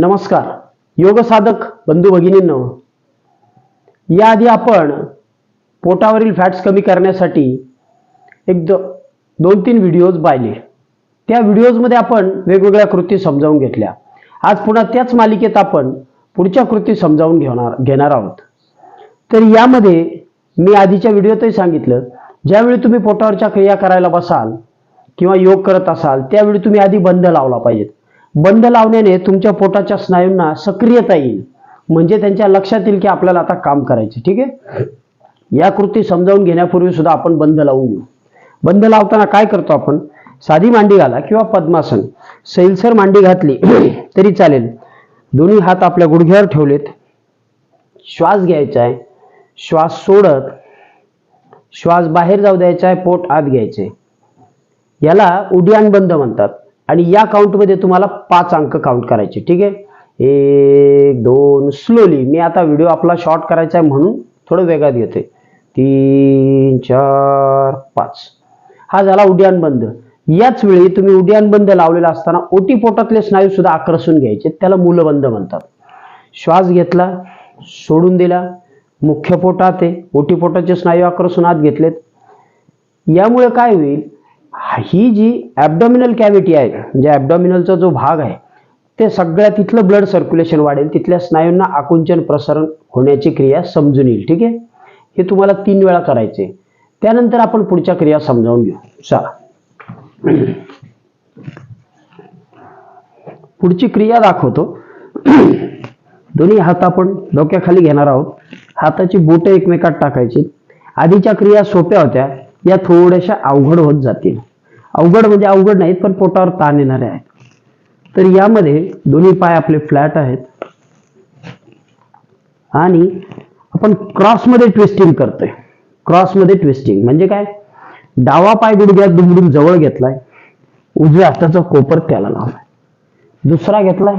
नमस्कार. योग साधक बंधू भगिनींनो याआधी आपण पोटावरील फॅट्स कमी करण्यासाठी एक दो दोन तीन व्हिडिओज पाहिले. त्या व्हिडिओजमध्ये आपण वेगवेगळ्या कृती समजावून घेतल्या. आज पुन्हा त्याच मालिकेत आपण पुढच्या कृती समजावून घेणार घेणार आहोत. तर यामध्ये मी आधीच्या व्हिडिओतही सांगितलं ज्यावेळी तुम्ही पोटावरच्या क्रिया करायला बसाल किंवा योग करत असाल त्यावेळी तुम्ही आधी बंद लावला पाहिजेत. बंद लावण्याने तुमच्या पोटाच्या स्नायूंना सक्रियता येईल. म्हणजे त्यांच्या लक्षात येईल की आपल्याला आता काम करायचे ठीक आहे? या कृती समजावून घेण्यापूर्वी सुद्धा आपण बंद लावून घेऊ बंद लावताना काय करतो आपण? साधी मांडी घाला किंवा पद्मासन. सैलसर मांडी घातली तरी चालेल. दोन्ही हात आपल्या गुडघ्यावर ठेवलेत. श्वास घ्यायचा आहे. श्वास सोडत श्वास बाहेर जाऊ द्यायचा आहे पोट आत घ्यायचे याला उड्डाण बंद म्हणतात. आणि या काउंटमध्ये तुम्हाला पाच अंक काउंट करायचे. ठीक आहे? एक दोन स्लोली मी आता व्हिडिओ आपला शॉर्ट करायचा आहे म्हणून थोडं वेगात घेते. तीन चार पाच. हा झाला उड्डाण बंद याच वेळी तुम्ही उड्डाण बंद लावलेला असताना ओटी पोटातले स्नायू सुद्धा आकर्षून घ्यायचे. त्याला मूलबंद म्हणतात. श्वास घेतला सोडून दिला. मुख्य पोटात आहे. ओटीपोटाचे स्नायू आकर्षून आत घेतलेत. यामुळे काय होईल? ही जी ॲबडॉमिनल कॅव्हिटी आहे म्हणजे ॲबडॉमिनलचा जो भाग आहे ते सगळ्या तिथलं ब्लड सर्क्युलेशन वाढेल तिथल्या स्नायूंना आकुंचन प्रसारण होण्याची क्रिया समजून येईल ठीक आहे? हे तुम्हाला तीन वेळा करायचे. त्यानंतर आपण पुढच्या क्रिया समजावून घेऊ. चला. पुढची क्रिया दाखवतो. दोन्ही हात आपण डोक्याखाली घेणार आहोत. हाताची बोटं एकमेकात टाकायची. आधीच्या क्रिया सोप्या होत्या या थोड्याशा अवघड होत जातील. अवघड म्हणजे अवघड नाहीत पण पोटावर ताण येणारे आहेत. तर यामध्ये दोन्ही पाय आपले फ्लॅट आहेत. आणि आपण क्रॉसमध्ये ट्विस्टिंग करतोय. क्रॉसमध्ये ट्विस्टिंग म्हणजे काय? डावा पाय गुडघ्यात दुमडून जवळ घेतलाय. उजव्या हाताचा कोपर त्याला लावलाय. दुसरा घेतलाय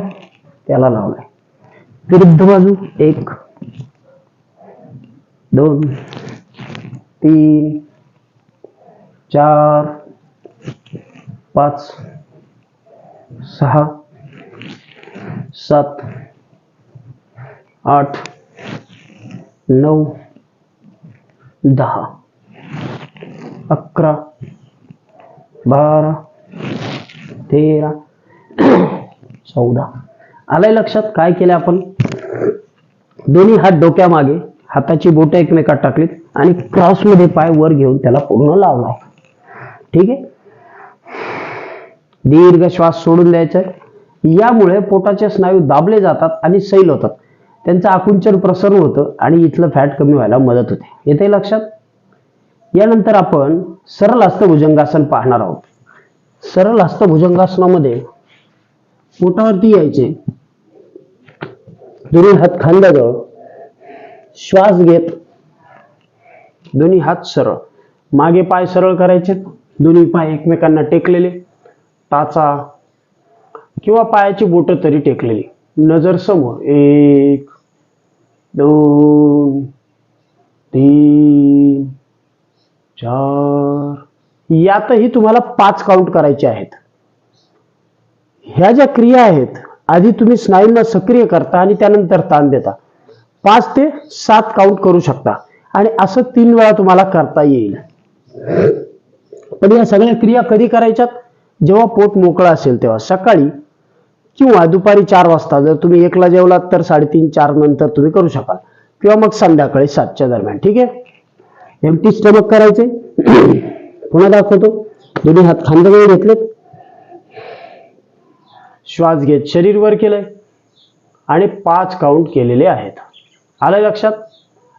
त्याला लावलाय. विरुद्ध बाजू एक दोन तीन चार पाच सहा सात आठ नऊ दहा अकरा बारा तेरा चौदा. आलंय लक्षात? काय केलं आपण? दोन्ही हात डोक्यामागे हाताची बोटं एकमेकात टाकलीत आणि क्रॉसमध्ये पाय वर घेऊन त्याला पूर्ण लावला ठीक आहे? दीर्घ श्वास सोडून द्यायचा. यामुळे पोटाचे स्नायू दाबले जातात आणि सैल होतात. त्यांचं आकुंचन प्रसरण होतं आणि इथलं फॅट कमी व्हायला मदत होते. येते लक्षात? यानंतर आपण सरळ हस्त भुजंगासन पाहणार आहोत. सरळ हस्त भुजंगासनामध्ये पोटावरती यायचे. दोन्ही हात खांद्याजवळ श्वास घेत. दोन्ही हात सरळ. मागे पाय सरळ करायचे. दोन्ही पाय एकमेकांना टेकलेले. टाचा किंवा पायाची बोटं तरी टेकलेली. नजर समोर. एक दोन तीन चार. यातही तुम्हाला पाच काउंट करायचे आहेत. ह्या ज्या क्रिया आहेत आधी तुम्ही स्नायूंना सक्रिय करता आणि त्यानंतर ताण देता. पाच ते सात काउंट करू शकता. आणि असं तीन वेळा तुम्हाला करता येईल. पण या सगळ्या क्रिया कधी करायच्यात? जेव्हा पोट मोकळं असेल तेव्हा सकाळी किंवा दुपारी चार वाजता जर तुम्ही एकला जेवलात तर साडेतीन चार नंतर तुम्ही करू शकाल. किंवा मग संध्याकाळी सातच्या दरम्यान ठीक आहे? एमटी स्टमक करायचे. पुन्हा दाखवतो. दोन्ही हात खांद्याकडे घेतलेत. श्वास घेत शरीर वर केलंय. आणि पाच काउंट केलेले आहेत. आलं लक्षात?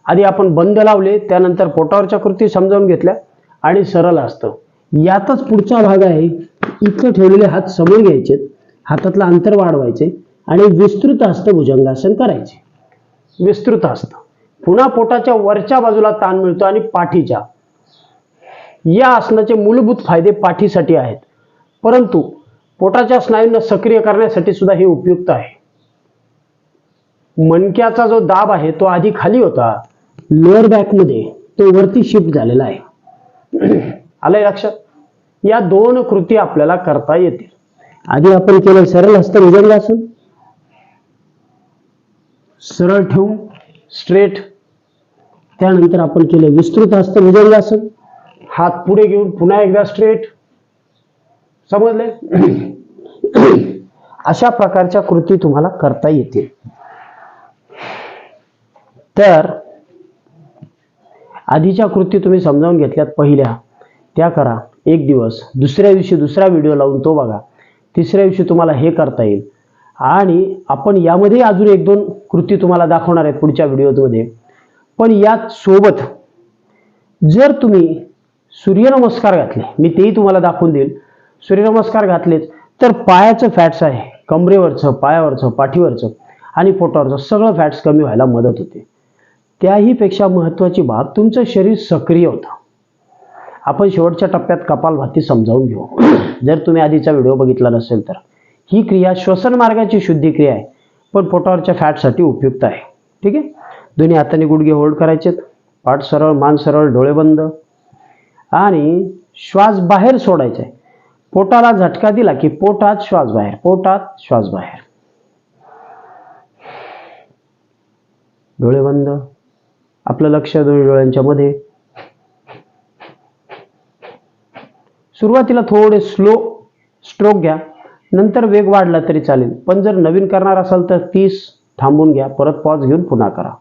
आधी आपण बंद लावले त्यानंतर पोटावरच्या कृती समजावून घेतल्या आणि सरळ असतं. यातच पुढचा भाग आहे. इथं ठेवलेले हात समोर घ्यायचे हातातलं अंतर वाढवायचे आणि विस्तृत हस्त भुजंगासन करायचे. विस्तृत हस्त. पुन्हा पोटाच्या वरच्या बाजूला ताण मिळतो आणि पाठीच्या. या आसनाचे मूलभूत फायदे पाठीसाठी आहेत. परंतु पोटाच्या स्नायूंना सक्रिय करण्यासाठी सुद्धा हे उपयुक्त आहे. मणक्याचा जो दाब आहे तो आधी खाली होता. लोअर बॅकमध्ये तो वरती शिफ्ट झालेला आहे. आलंय लक्षात? या दोन कृती आपल्याला करता येतील. आधी आपण केलं सरळ हस्त भुजंगासन सरळ ठेवून स्ट्रेट त्यानंतर आपण केलं विस्तृत हस्त भुजंगासन हात पुढे घेऊन पुन्हा एकदा स्ट्रेट समजले? अशा प्रकारच्या कृती तुम्हाला करता येतील. तर आधीच्या कृती तुम्ही समजावून घेतल्यात पहिल्या. त्या करा. एक दिवस दुसऱ्या दिवशी दुसरा व्हिडिओ लावून तो बघा. तिसऱ्या दिवशी तुम्हाला हे करता येईल. आणि आपण यामध्ये अजून एक दोन कृती तुम्हाला दाखवणार आहेत पुढच्या व्हिडिओमध्ये पण यात सोबत जर तुम्ही सूर्यनमस्कार घातले मी तेही तुम्हाला दाखवून देईल. सूर्यनमस्कार घातलेच तर पायाचं फॅट्स आहे. कमरेवरचं पायावरचं पाठीवरचं आणि पोटावरचं सगळं फॅट्स कमी व्हायला मदत होते. त्याहीपेक्षा महत्त्वाची बाब तुमचं शरीर सक्रिय होतं. आपण शेवटच्या टप्प्यात कपालभाती समजावून घेऊ. जर तुम्ही आधीचा व्हिडिओ बघितला नसेल तर. ही क्रिया श्वसन मार्गाची शुद्धी क्रिया आहे. पण पोटावरच्या फॅटसाठी उपयुक्त आहे. ठीक आहे? दोन्ही हाताने गुडघे होल्ड करायचेत. पाठ सरळ मान सरळ डोळे बंद. आणि श्वास बाहेर सोडायचा आहे. पोटाला झटका दिला की पोटात श्वास बाहेर पोटात श्वास बाहेर. डोळे बंद. आपलं लक्ष दोन्ही डोळ्यांच्या मध्ये. सुरुवातीला थोडे स्लो स्ट्रोक घ्या. नंतर वेग वाढला तरी चालेल. पण जर नवीन करणार असाल तर तीस थांबून घ्या. परत पॉज घेऊन पुन्हा करा.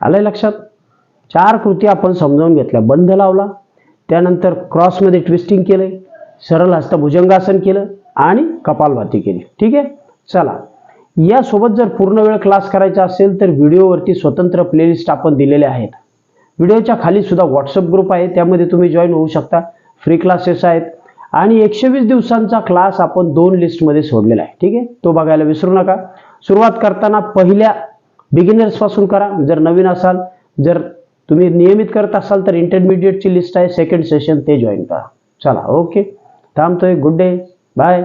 आलंय लक्षात? चार कृती आपण समजावून घेतल्या. बंध लावला. त्यानंतर क्रॉसमध्ये ट्विस्टिंग केलं. सरळ हस्त भुजंगासन केलं आणि कपालभाती केली. ठीक आहे? चला. यासोबत जर पूर्ण वेळ क्लास करायचा असेल तर व्हिडिओवरती स्वतंत्र प्लेलिस्ट आपण दिलेले आहेत. व्हिडिओच्या खाली सुद्धा व्हॉट्सअप ग्रुप आहे. त्यामध्ये तुम्ही जॉईन होऊ शकता. फ्री क्लासेस आहेत. आणि एकशे वीस दिवसांचा क्लास आपण दोन लिस्टमध्ये सोडलेला आहे. ठीक आहे? तो बघायला विसरू नका. सुरुवात करताना पहिल्या बिगिनर्सपासून करा. जर नवीन असाल जर तुम्ही नियमित करत असाल तर इंटरमिडिएटची लिस्ट आहे. सेकंड सेशन ते जॉईन करा. चला ओके थांबतोय. Good day bye